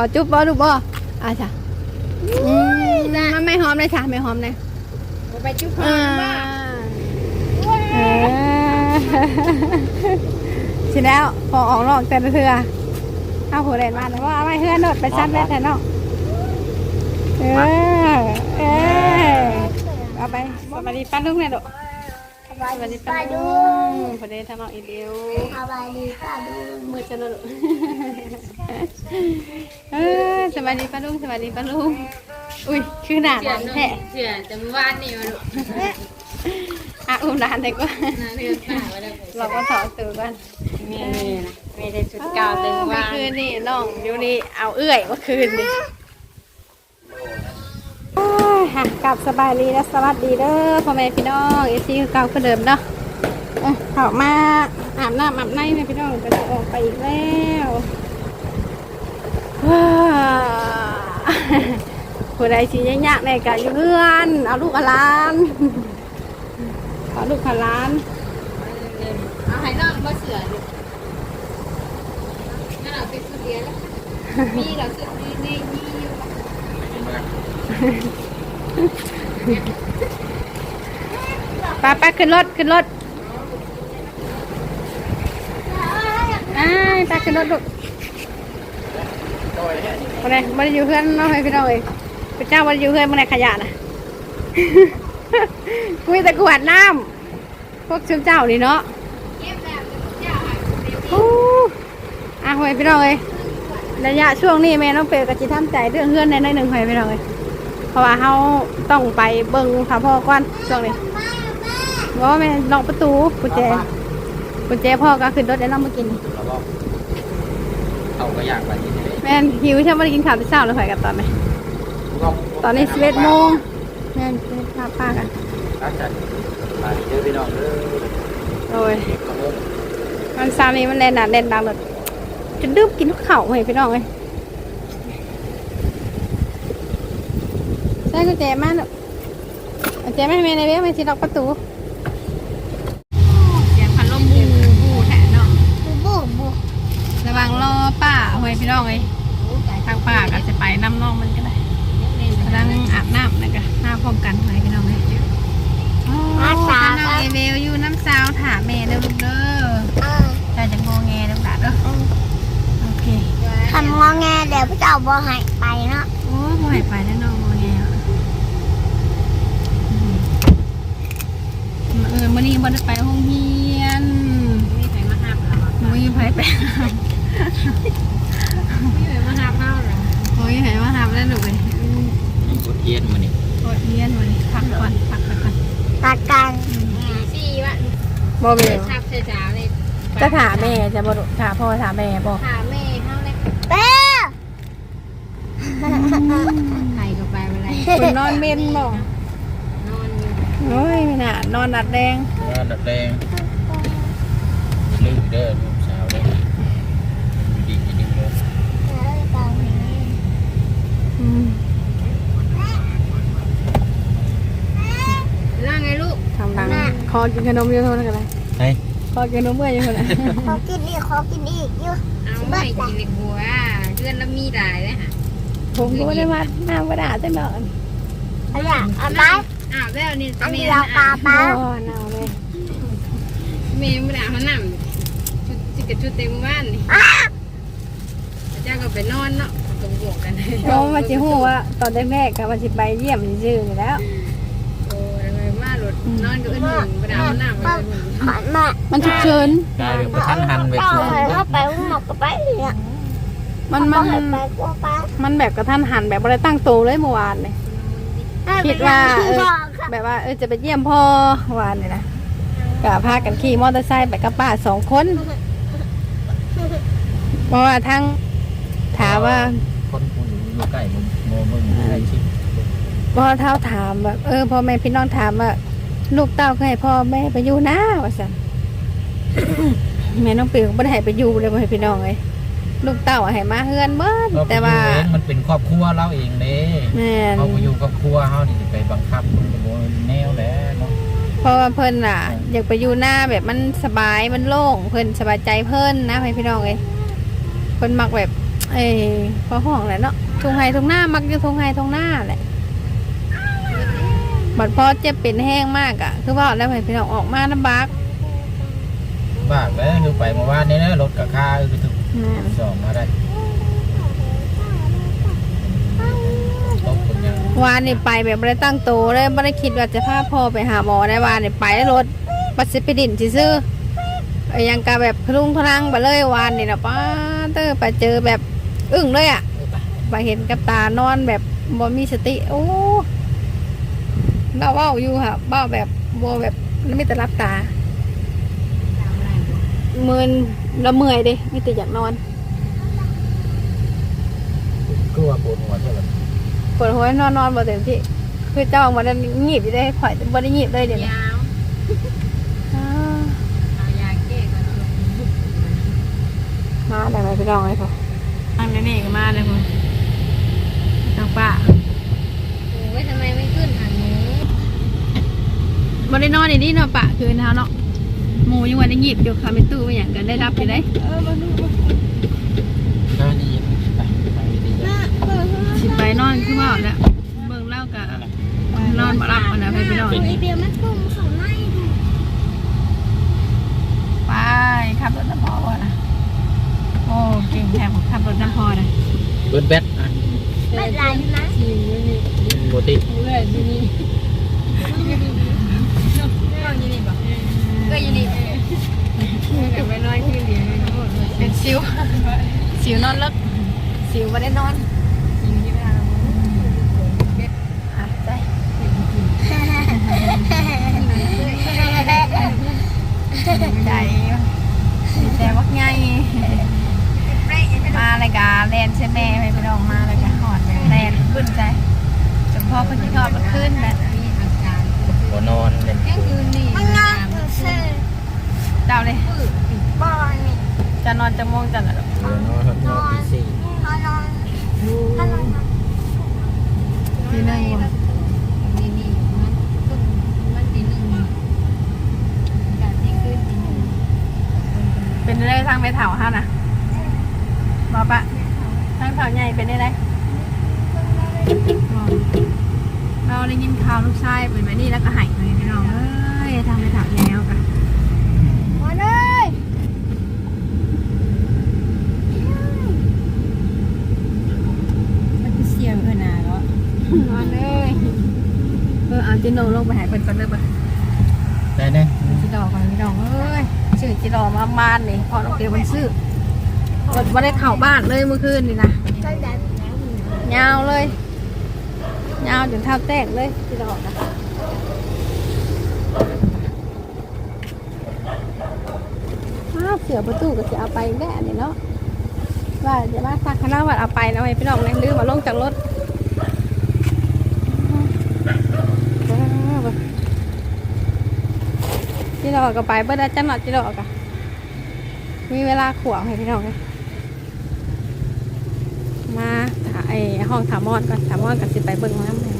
ขอจุ๊บบ่ลูกบ่อะจ้ะอืมมันไม่หอมเลยค่ะไม่หอมเลยบ่ไปจุ๊บอ่าเออสิแล้วพอออกนอกแต่ละเทือเอาหัวเรนมาแต่ว่าเอาไว้เฮือนโดดไปซัดแล้วแต่นอกเออเออเอาไปสวัสดีป้าลุงเนี่ยลูก สวัสดีป้าลุงพอดีทำเอาอีเดียวสบายดีค่ะดูมือจะลุเออสวัสดีป้าลุงสวัสดีป้าลุงอุ้ยคือหนาหนานแท้เสือจะมาว่านนี่มาลูกอะอุ้มหลานดีกว่านาเรือนป่ามาแล้วเราก็ถอดสูตรกันแม่นี่นะไม่ได้ชุดเก่าเต็มเมื่ว่าอนคืนนี่น้องอยู่นี่เอาเอื้อยเมื่อคืนนี่ โอ้ยค่ะกลับสบายดีและสวัสดีเด้อพ่อแม่พี่น้องเอซี่คือเก่าคือเดิมเนาะเอ้ยเข้ามาอาบน้ำอาบในแม่พี่น้องก็จะออกไปอีกแล้วว้าผู้ใดสิยากๆในกะอยู่เพื่อนเอาลูกอลานเอาลูกอลานเอาให้น้องมาเสือลูกนั่นเราเป็นสุดเดียแล้วมีเราสุดนี่นี่นี่อยู่ ปไปขึ้นรถขึ้นรถอ้ายไปขึ้นรถลูกมาเลยมาอยู่เพื่อนน้องให้พี่น้องเอ้ยพระเจ้ามาอยู่เพื่อนมาในขยะนะคุยแต่กวาดน้ำพวกชุมเจ้านี่เนาะอ้อะหอยพี่น้องเอ้ยระยะช่วงนี้แม่น้องเปรย์ก็จะทำใจเรื่องเพื่อนในหนึ่งหอยพี่น้องเอ้ย เพราะว่าเขาต้องไปเบิ่งพาพ่อก่อนช่วงนี้ว่าแม่ล็อกประตูกุญแจกุญแจพ่อก็ขึ้นรถแล้วน้องมากินแล้วก็เอาก็อยากไปที่ไหนแม่นหิวใช่ไหมได้กินข้าวที่เช้าแล้วข่อยกันตอนไหนตอนนี้สิบเอ็ดโมงแม่นไปพาป้ากันอาจารย์ไปเจอพี่น้องเด้อโอ้ยเก็บกระโปรงมันซานี้มันเล่นหนาเล่นดังเลยจะดื้อกินข้าวเฮ้ยพี่น้องเอ้ย ใส่กุญแจมาลูกกุญแจไม่ให้แม่ในเว็บไม่สิล็อกประตูเสียงพัดลมบูบูแทนเนาะบูบูบูระวังรอป้าเฮ้ยพี่น้องเอ้ยทางป้าก็จะไปน้ำน้องมันก็ได้กำลังอาบน้ำนะกะหน้าพร้อมกันเฮ้ยพี่น้องเอ้ยโอ้น้ำน้องเอเวลอยู่น้ำซาวถามแม่เด้อลูกเด้อเออใจจะงอแงเด้อหลานเด้อโอเคทำงอแงเดี๋ยวพระเจ้าบ่ให้ไปเนาะโอ้บ่ให้ไปแล้วน้องงอแงอะอืม เออมื้อนี้บ่ได้ไปโรงเรียนมีใครมาห้ามเรามื้อนี้ไปไปมีใครมาห้ามเราหรอโอ้ยให้มาหาแล้วลูกเอ้ยอืมมีกุดเทียนมานี่โอ้ยเรียนวันนี้พักก่อนพักไปก่อนตัดกันสี่วะบ่เบลทับเช้าเลยจะถามแม่จะบ่ลูกถามพ่อถามแม่บ่ถามแม่เขาเลยเป้ใครก็ไปเวลาคุณนอนเม่นบ่นอนอยู่ โอ้ยไม่น่านอนดัดแดงงานดัดแดงลืมเด้อลูกสาวเด้อดีจริงเลยอืมร่างไงลูกทำดังคอกินขนมอยู่เท่านั้นกันเลยเฮ้ยคอกินขนมเมื่อยอยู่เท่านั้นขอกินอีกขอกินอีกอยู่เอาไม่กินเลยบัวเพื่อนแล้วมีหลายเลยค่ะผมก็ไม่ได้มาน้ำกระดาษจังเนาะเอาอย่างเอาไป อ้าวแล้วนี่อันเมนี้ย์เราปลาปลาบ่หนาวเลยเมย์ไม่ได้เขาหนำชุดจิกชุดเต็มบ้านนี่เจ้าก็ไปนอนเนาะตรงบวกกันเพราะว่าจิฮู้ว่าตอนแรกๆก็ว่าสิไปเยี่ยมซื่อๆนี่แหล้ว โอ้ยมารถนอนก็อื่นหนึ่งไม่ได้เขาหนำไปอื่นขอนมามันฉุกเฉิน กลายเป็นประทันหันแบบเจ้านี้ให้เข้าไปข้างนอกก็ไปเนี่ยมันมัมันนไปกลัวปลามันแบบกระทันหันแบบบ่ได้ตั้งตัวเลยเมื่อวานนี่ คิดว่าเออแบบว่าเออจะไปเยี่ยมพ่อวานนี่นะก็พากันขี่มอเตอร์ไซค์ไปกับป้าสองคน เพราะว่าทั้งถามว่าคนผู้อยู่ใกล้ผมโมมึงใกล้ชิดพ่อเท่าถามแบบเออพ่อแม่พี่น้องถามว่าลูกเต้าเคยให้พ่อแม่ไปอยู่นะว่าสันแม่น้องปิ่วไม่ได้ให้ไปอยู่เลยพ่อแม่พี่น้องเลย ลูกเต้าให้มาเฮือนเมื่อเราไปแต่อยู่ว่าเองมันเป็นครอบครัวเราเองเด้แม่นเขาไปอยู่ครอบครัวเขานี่สิไปบังคับมันก็บ่แนวแหล้วเนาะเพราะว่าเพิ่นอะ อยากไปอยู่หน้าแบบมันสบายมันโล่งเพิ่นสบายใจเพิ่นนะพ่อแม่พี่น้องเลยเพิ่นมักแบบ เอ้ยพอห้องแหละเนาะทงไห้ทงหน้ามักจะทงไห้ทงหน้าแหละบัดพอเจ็บเป็นแห้งมากอะคือว่าแล้วให้พี่น้องออกมาลำบากบ้าแล้วคือไปเมื่อวานนี้นะรถกับค่าคือถึง สองมาได้ตกคนยังวานนี่ไปแบบไม่ได้ตั้งโตวเลยไม่ได้คิดว่าจะพาพ่อไปหาหมอได้วานนี่ไปแล้วรถปัสสิไปดินซื่อๆไอ้ยังกะแบบพลุงพลังไปเลยวานนี่นะป้าเตอไปเจอแบบอึ้งเลยอะไปเห็นกับตานอนแบบบ่มีสติ โอ้เราเว้าอยู่ค่ะเว้าแบบบ่แบบไม่แต่รับตาเมินละเมื่อยเดิไม่แต่อยากนอนก็ว่าปวดหัวเท่าไหร่ปวดหัวนอนนอนบ่เต็มที่คือเจ้ามาได้งีบอยู่ได้ข่อยบ่ได้งีบเลยเดี๋ยวนี้ยาวอ้าวเอายาแก้ก่อนเอาลงมาได้ไหมพี่น้องเลยค่ะอันนี้ก็มาเลยคุณทางป้าโอ้ยทำไมไม่ขึ้นหางหมูบ่ได้นอนในนี้เนาะปะคืนเท้าเนาะ หมูยังวันได้งีบอยู่ค่ะไม่ตู้ไม่อย่างกันได้รับอยู่ได้ก็นี่ไปไปดีจ้ะสิไปนอนคือว่าแล้วเบิ่งเล่ากับนอนมารับมันนะพี่น้องมีเบียร์ไม่ปุ่มเขาไม่ดูไปขับรถน้ำพอวะนะโอ้เก่งแท้ผมขับรถน้ำพอนะเบิร์ดแบทอะไม่เป็นไรนะโบติเรื่อยที่นี่ก็ยินดีบอ กก็ยินดีแต่ไม่น้อยขึ้นเดียวไม่ทั้งหมดเลยเป็นสิวสิวนอนเลิกสิวไม่ได้นอนยิงที่ไม่ทำอะใจใจดีใจวักไงมาเลยกาแลนใช่ไหมไปพี่น้องมาเลยกาหอดแลนขึ้นใจจนพ่อคนที่หอดมันขึ้นนะมีอาการหัวนอนเล่นแค่คืนนี่ มันนอนคือซื้อเลยบอลนี่จะนอนจะม่วงจะหลับหัวนอนนอนที่สี่นอนนอนนอนนอนทีนึงนี่นี่มันขึ้นมันตีหนึ่งการที่ขึ้นตีหนึ่งเป็นได้ทางไปเถาห้านะบอปะทางเถาใหญ่เป็นได้ไรเราได้ยินข่าวลูกชายเป็นแบบนี้แล้วก็หายไปพี่น้องเอ้ยทางไปเถาใหญ่เอากัน มาเลย มันคือเสียงเออนาแล้ว นอนเลยเออเอา จิโนลงไปหายเป็นก่อนเลยปะได้เนี่ยจิดอกก่อนพี่น้องเอ้ยชื่อจิดอกมาบ้านนี่พอเราเกี่ยวมันซื้ออดว่าได้เข่าบ้านเลยเมื่อคืนนี่นะตั้งแต่ยาวเลยยาวจนเท้าแตกเลยจิดอกนะอ้าวเสือประตูก็จะเอาไปแน่นี่เนาะว่าจะมาสักคณะวัดเอาไปนะไว้พี่น้องเลยลืมมาลงจากรถจิ ดอกก็ไปเบิดได้จังหวัดจิดอกอะมีเวลาขวางให้พี่น้องเลยมาถ่ายไอ้ห้องถามอนก่อนถามอนกับสิไปเบิ่งน้ำเลย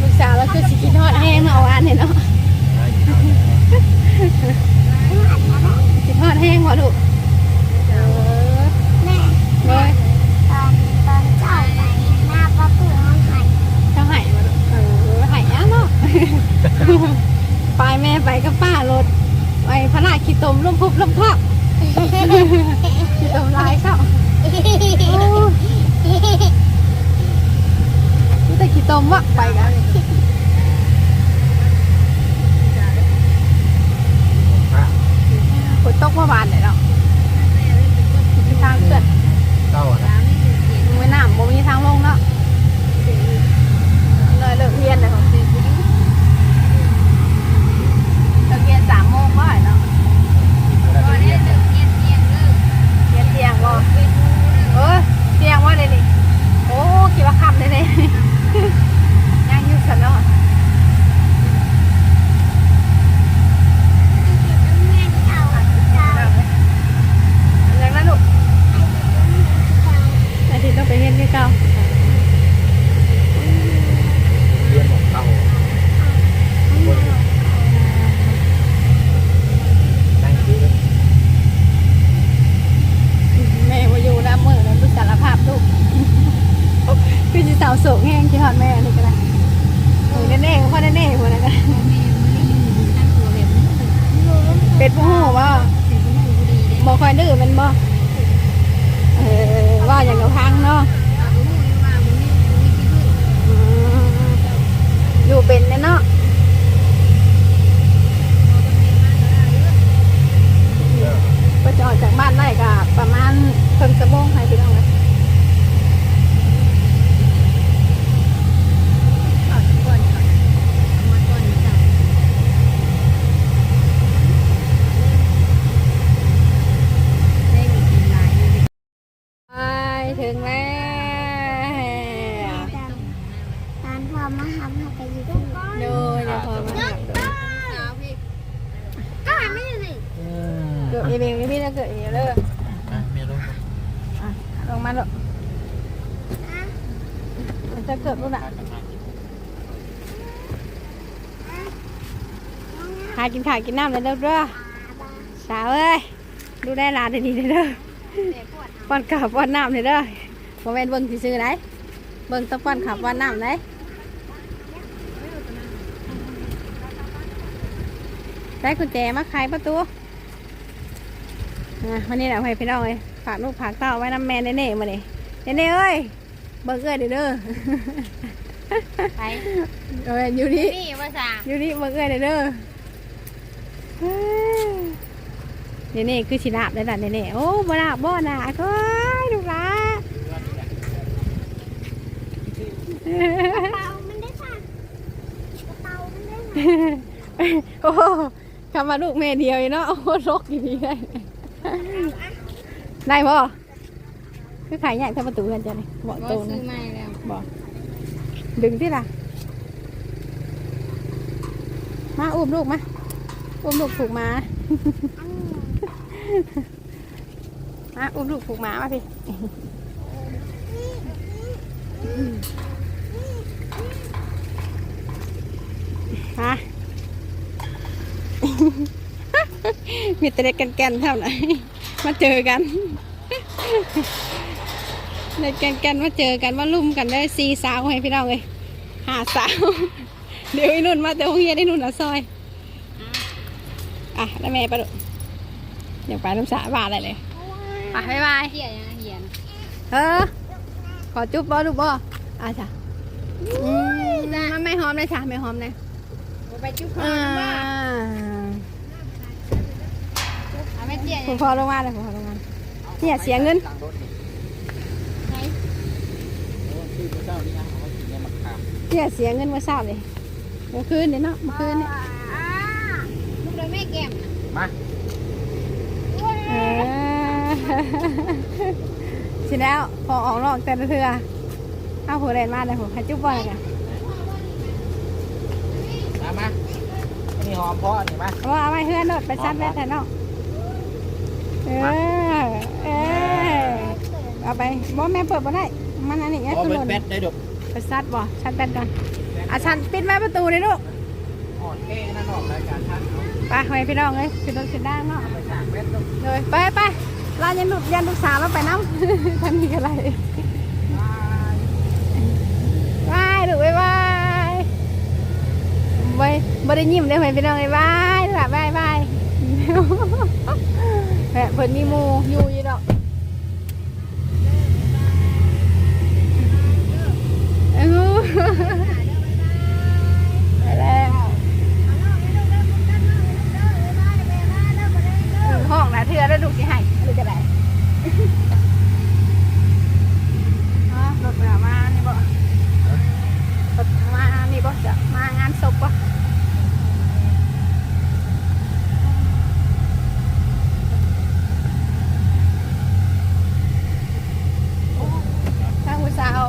ลูกสาวแล้วคือสิกินทอดแห้งเอาอันเนี่ยเนาะกินทอดแห้งวะลูกเออแม่เลย ตอนตอนเจ้าไปหน้าป้าปู่ห้องไข่ เจ้าไห่วะลูกเออไห่ย่าเนาะไปแม่ไปกับป้ารถไปพระราขี้ ตมล่มพุบล่มพับขี้ตมลายเข้าโอ้นี่แต่ขี้ตมวะไปกันฝนตกเมื่อวานเลยเนาะมีทางเกิดเก้าอะนะไม่น้ำบ่มีทางลงเนาะเลยเลิกเรียนเลยของซีซีเลิกเรียนสามโมงบ่ายเนาะ ก็ได้เดินเงียบเงียบเลิก เรียนเที่ยงบ่เออเที่ยงว่าเลยนี่โอ้คิดว่าคำเลยนี่ ยังอยู่เซ โศกแห้งที่หอดแม่นี่ก็ได้โอ้ ยแน่ๆพ่อแน่ๆหัวนั่นก็แม่มันตั้งตัวแบบนี้เป็ดผู้หูบ่เป็นผู้ดีเด้บ่คอยดื้อมันบ่เออว่าอย่างเราพังเนาะอยู่เป็นเนาะก็จะออกจากบ้านได้ก็ประมาณเพิ่งสะโมงให้พี่น้องเลย ก่อนก่อนก่อนเอามาก่อนจ้ะได้มีกินหลายเลย ไปถึงแล้ว ตอนพอมาทำให้ไปอยู่ที่ โดยเดี๋ยวพอมาหักโดย สาวพี่ ก็ไม่ได้เลย เกิดเอเมงนี่พี่นะเกิดเอเมงเลย อะเมียลง อะลงมาลูกมันจะเกิดลูกน่ะหากินข้าวกินน้ำเลยเด้อเด้อสาวเอ้ยดูได้หลานดีๆเลยเด้อแต่ปวดป้อนข้าวป้อนน้ำเลยเด้อโมเมนเบิ่งที่ซื้อไหนเบิ่งต้องป้อนข้าวป้อนน้ำไหนได้กุญแจมาไขประตูอะวันนี้แหละให้พี่น้องเลยฝากลูกฝากเต้าไว้น้ำแม่เน่ๆมาเนี่ยเน่ๆเอ้ยเบิ่งเอ้ยเด้อเด้อไปเอ้ยอยู่นี่นี่ว่าสาอยู่นี่เบิ่งเอ้ยเด้อ เด้อเฮ้ยเน่ๆคือชิลาบได้ล่ะเน่ๆโอ้บ่ลาบบ่น่ะก็ลูกหลานเตามันได้ค่ะเตามันได้ค่ะโอ้คำว่าลูกแม่เดียวเนาะโอ้รกอยู่ดีเลยได้บ่คือขายใหญ่ทำประตูกันจ้ะนี่บอกบ่ตรงซื้นะอใหม่แล้วบอกดึงที่ล่ะมาอุ้มลูกมา อุ้มลูกผูกหมามาอุ้มลูกผูกหมามาพี่มามีแต่เด็กแก่นๆเท่าไหร่มาเจอกันเด็กแก่นๆมาเจอกันมาลุ่มกันได้สี่สาวให้พี่น้องเลยหาสาว เดี๋ยวไอ้นุ่นมาแต่โรงเรียนไอ้นุ่นเอาซอย อะแล้วแม่ไปดูเดี๋ยวไปน้ำสาบานอะไรเลยอะบ๊ายบายเหี้ยยังเหี้ยนะเออ ขอจุ๊บบ่ลูกบ่อะจ้ะอืมมันไม่หอมเลยจ้ะไม่หอมเลยบ่ไปจุ๊บอ่าเอาแม่เจี๊ยผมพอลงมาเลยผมพอลงมาเนี่ยเสียเงินไหนชื่อพระเจ้านี่นะเอาไว้กินเนี่ยมันขาม เนี่ยเสียเงินเมื่อเช้าเลยเมื่อคืนเนี่ยเนาะเมื่อคืนเนี่ย ลูกเลยแม่แก้มมาเออทีแล้ว พอออกนอกแต่ละเทือเอาหัวแดนมาเลยผมให้จุ๊บบ่อยกันมามาอันนี้หอมเพราะอันนี้มาว่าเอาไว้เฮือนโดดไปซัดแล้วแต่เนาะเออเออเอาไปบ่แม่เปิดบ่ได้ มันอันนี้ไงเพราะขึ้นเป็นรถแป๊ดได้ดอกไปซัดบ่ชัดแบนก่อนอะชันปิดไม้ประตูเลยลูก ไปไปพี่น้องเลยขึ้นรถขึ้นได้เนาะไปสร้างแป๊ดต้องเลยไปไปลานยันลูกยันลูกสาวเราไปน้ำทำนี่อะไรบายลูกบายบายบายบ่ได้ยิ้มได้ไหมพี่น้องเลยบายล่ะบายบายแม่เพิ่นมีหมูอยู่อยู่ดอกเอ้าไปแล้วห้องนะเทือแล้วลูกสิให้หรือจะได้ อ๋อรถมานี่บ่รถมานี่บ่จะมางานศพบ่ทางผู้สาว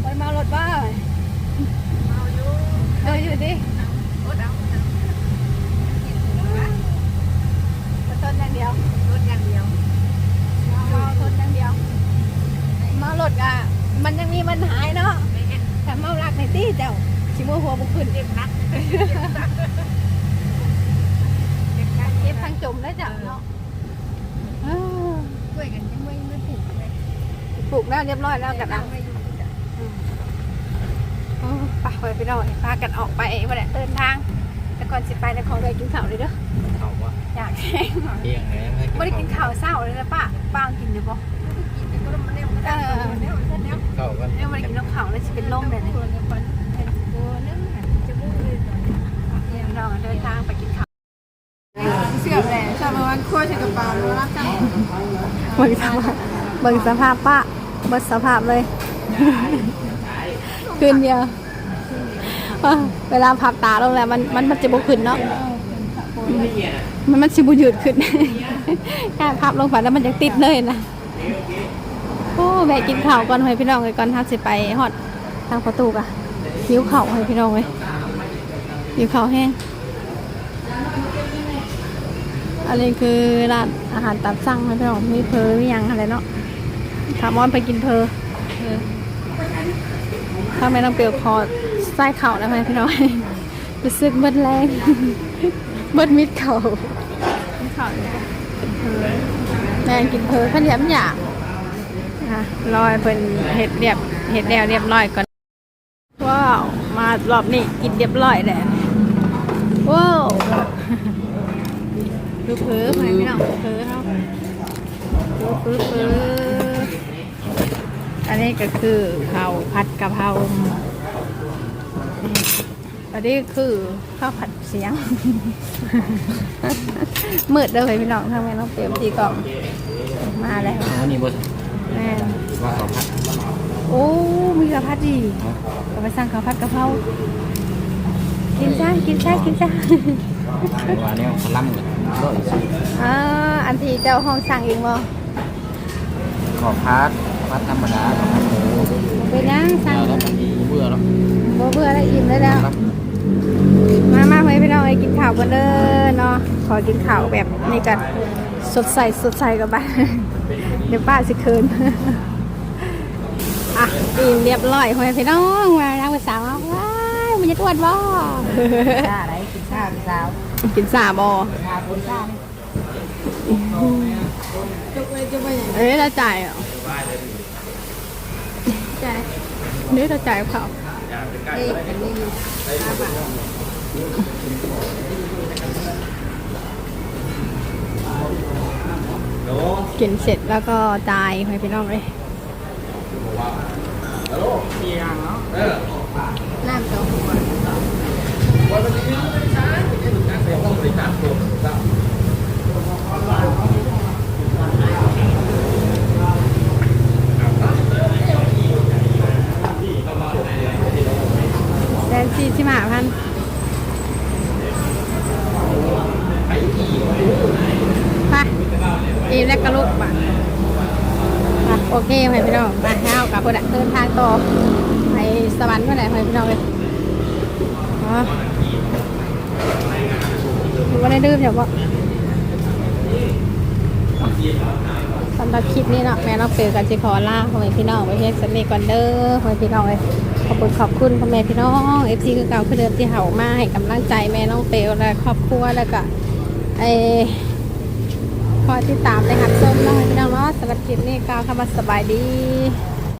ไปเมารถบ่เมาอยู่เอออยู่ดิรถเอารถอย่างเดียวรถอย่างเดียวเมารถอย่างเดียว เมารถอะ มันยังมีปัญหาเนาะแต่เมารักในตี้เจ้าชิโมหัวบุขึ้นเจ็บนักเจ็บทั้งจมแล้วเจ้าเนาะเออช่วยกันยังไม่ไม่ถูกเลยปลูกแล้วเรียบร้อยแล้วกระดังไม่อยู่จ้ะไปไปพี่น้องพากันออกไปวันนี้เดินทางแต่ก่อนสิไปแล้วขอเลยกินข้าวเลยเด้อเขาว่าอยากแห้งเที่ยงแล้วให้ไม่ได้กินข้าวเศร้าเลยนะป้าป้ากินอยู่ปะเออ เข้ากัน เนี่ยไม่ได้กินน้ำข้าวเลยจะเป็นลมเลยเนี่ยเราเดินทางไปกินข้าว เสียบแหละชอบมาวันคั่วใส่กระเป๋าแล้วรับจัง เบิ่งสภาพเบิ่งสภาพป้าเบิ่งสภาพเลยคืนเดียวว่าเวลาพับตาลงแล้วมันมันมันจะบุขึ้นเนาะมันมันสิบุยืดขึ้นแค่พับลงไปแล้วมันจะติดเลยนะโอ้แวะกินข้าวก่อนให้พี่น้องเลยก่อนทักสิไปฮอดทางประตูกะหิวข้าให้พี่น้องเลยหิวข้าแห้ง อันนี้คือร้านอาหารตามสั่งให้พี่น้องมีเพอมียังอะไรเนาะถามมอนไปกินเพอเออถ้าไม่ต้องเปรียวคอไส้เข่าแล้วไหมพี่น้อยรู้สึกเบิดแรงเบิดมิดเข่าเข่าแรงกินเพลข้าวเหนียวมันอยากอะรอยเป็นเห็ดเรียบเห็ดแดวเรียบร้อยก่อนว้าวมารอบนี้กินเรียบร้อยแหละว้าว ดูเพอไหมพี่น้องเพอเขาดูเพอเพออันนี้ก็คือข้าวผัดกะเพราอันนี้คือข้าวผัดเสียงมืดเลยพี่น้องทำไมต้องเตรียมตีกล่องมาแล้วอันนี้บดแม่ว่าเขาพัดโอ้มีข้าวผัดดีก็ไปสั่งข้าวผัดกะเพรากินซ่ากินซ่ากินซ่าว่าเนี่ยพลัมกันร้อยสี่ อ่าอันที่เจ้าห้องสั่งเองบ่ขอพัดพัดธรรมดาขอพัดหมูเป็นยังสั่งแล้วมันมีเบื่อแล้วบ่เบื่อแล้วอิ่มแล้วแล้วครับมามาเฮ้ยพี่น้องไอ้กินข้าวกันเด้อเนาะขอกินข้าวแบบนี้กันสดใสสดใสกันไปเดี๋ยวป้าสิคืนอะอิ่มเรียบร้อยเฮ้ยพี่น้องมาแล้วภาษาวมาว้ายมันจะอ้วนบ่จ้าอะไรกินข้าวกินข้าว กินสาบ่ข้าวกินข้าวจุกเลยจุกไปไหนเอ้ยเราจ่ายเหรอจ่ายนี่เราจ่ายเขาเอ๊ะอันนี้ห้าบาทกินเสร็จแล้วก็จ่ายเฮ้ยพี่น้องเลยน้ำเต้าหู้ แสนสี่สิบห้าพันไปอีแล้วก็ลุกบ่ะโอเคไปพี่น้องมาเช้ากับคนเดินทางต่อไปสวรรค์เมื่อไหร่ไปพี่น้องเลยอ๋อ ว่าได้ดื่มอย่าบอกสำหรับคลิปนี้เนาะแม่น้องเปลกันจิขอลาพ่อแม่พี่น้องไปเพียงสันนี้ก่อนเด้อพ่อแม่พี่น้องเลยขอบคุณขอบคุณพ่อแม่พี่น้องเอฟซีคือเก่าคือเดิมที่เห่ามาให้กำลังใจแม่น้องเปลและครอบครัวแล้วก็ไอคอยติดตามในหัดส้มเนาะพี่น้องเนาะสำหรับคลิปนี้กล่าวคำว่าสบายดี